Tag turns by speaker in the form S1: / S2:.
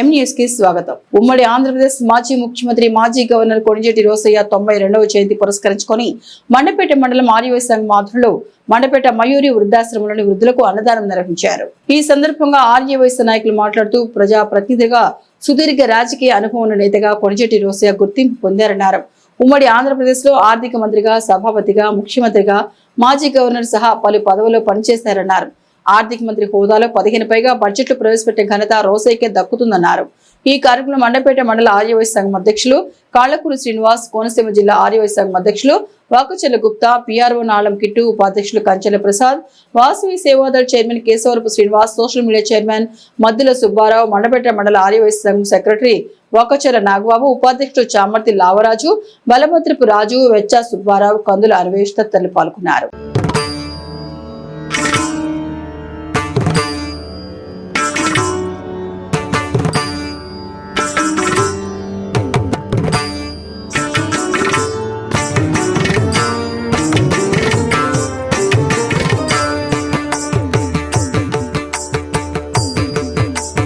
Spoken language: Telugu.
S1: స్వాగతం. ఉమ్మడి ఆంధ్రప్రదేశ్ మాజీ ముఖ్యమంత్రి మాజీ గవర్నర్ కొణిజేటి రోసయ్య తొంభై రెండవ జయంతి పురస్కరించుకొని మండపేట మండలం ఆర్యవై సంఘం ఆధ్వర్యంలో మండపేట మయూరి వృద్ధాశ్రమంలోని వృద్ధులకు అన్నదానం నిర్వహించారు. ఈ సందర్భంగా ఆర్యవైశ్య నాయకులు మాట్లాడుతూ ప్రజా ప్రతినిధిగా సుదీర్ఘ రాజకీయ అనుభవం ఉన్న నేతగా కొణిజేటి రోసయ్య గుర్తింపు పొందారన్నారు. ఉమ్మడి ఆంధ్రప్రదేశ్లో ఆర్థిక మంత్రిగా సభాపతిగా ముఖ్యమంత్రిగా మాజీ గవర్నర్ సహా పలు పదవుల్లో పనిచేశారన్నారు. ఆర్థిక మంత్రి హోదాలో పదిహేను పైగా బడ్జెట్లు ప్రవేశపెట్టే ఘనత రోసైకే దక్కుతుందన్నారు. ఈ కార్యక్రమంలో మండపేట మండల ఆర్యవైశ్య సంఘం అధ్యక్షులు కాళ్ళకూరు శ్రీనివాస్ కోనసీమ జిల్లా ఆర్యవైశ్య సంఘం అధ్యక్షులు వాకచెల్ల గుప్తా పిఆర్ఓ నాళం కిట్టు ఉపాధ్యక్షులు Kanchela Prasad Vasavi Sevadal chairman Kesavarapu Srinivas social media chairman Maddula Subbarao Mandapeta mandal Aryavysya సంఘం సెక్రటరీ వాకచెర నాగబాబు ఉపాధ్యక్షుడు చామర్తి లావరాజు బలభద్రపు రాజు వెచ్చ సుబ్బారావు కందుల అన్వేష్ తదితరులు పాల్గొన్నారు.